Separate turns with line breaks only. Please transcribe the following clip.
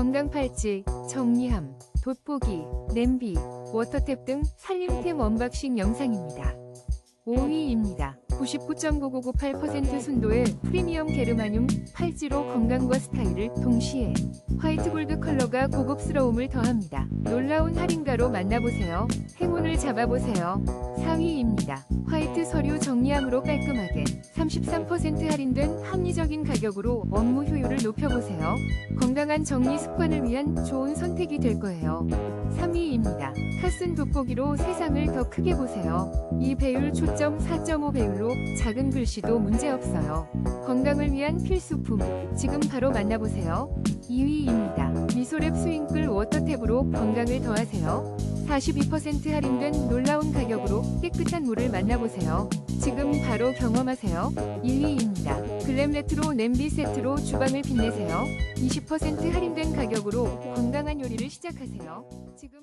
건강 팔찌, 정리함, 돋보기, 냄비, 워터탭 등 살림템 언박싱 영상입니다. 5위입니다. 99.99998% 순도의 프리미엄 게르마늄 팔찌로 건강과 스타일을 동시에 화이트 골드 컬러가 고급스러움을 더합니다. 놀라운 할인가로 만나보세요. 행운을 잡아보세요. 4위입니다. 화이트 서류 정리함으로 깔끔하게 33% 할인된 합리적인 가격으로 업무 효율을 높여보세요. 건강한 정리 습관을 위한 좋은 선택이 될 거예요. 3위입니다. 카슨 돋보기로 세상을 더 크게 보세요. 이 배율 초점 4.5 배율로 작은 글씨도 문제없어요. 건강을 위한 필수품, 지금 바로 만나보세요. 2위입니다. 미소랩 스윙글 워터탭으로 건강을 더하세요. 42% 할인된 놀라운 가격으로 깨끗한 물을 만나보세요. 지금 바로 경험하세요. 1위입니다. 글램 레트로 냄비 세트로 주방을 빛내세요. 20% 할인된 가격으로 건강한 요리를 시작하세요. 지금